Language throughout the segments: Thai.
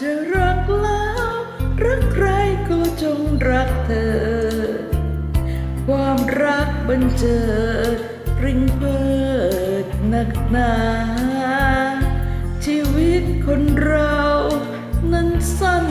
จะรักแล้ว รักใครก็จงรักเธอ ความรักบันเจิดริงเพิดหนักหนา ชีวิตคนเรา นั้นสั้น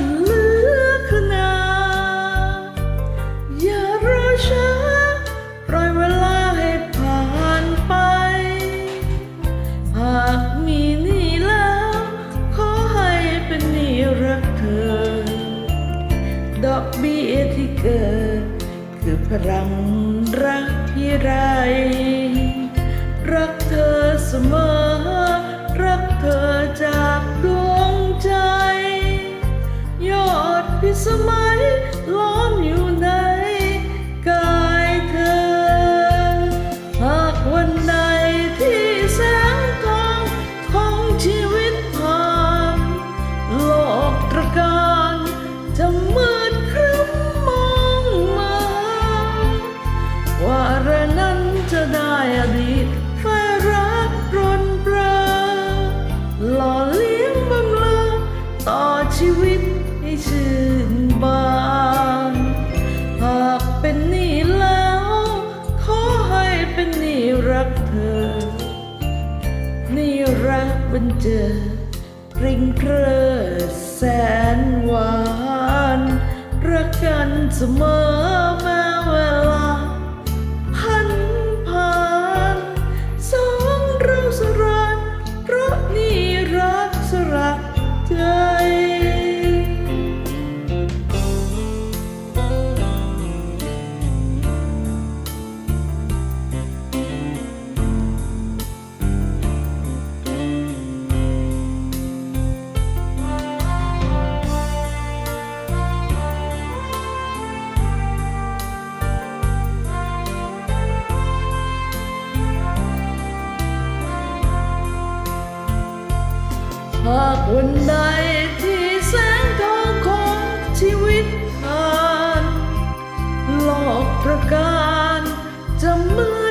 ที่เกิด คือพลังรักที่ไร รักเธอเสมอ รักเธอจากดวงใจ ยอดพิสมัยล้อมอยู่ บันเจิดพริ้งเพรอแสนหวาน รักกันเสมอ หากวันใดที่แสงทองของชีวิตผ่านหลอกประการจะมืด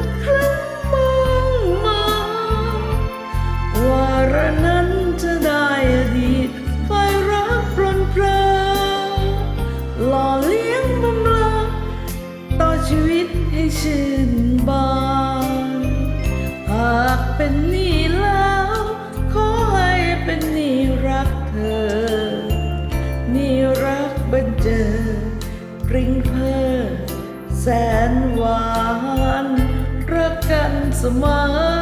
แ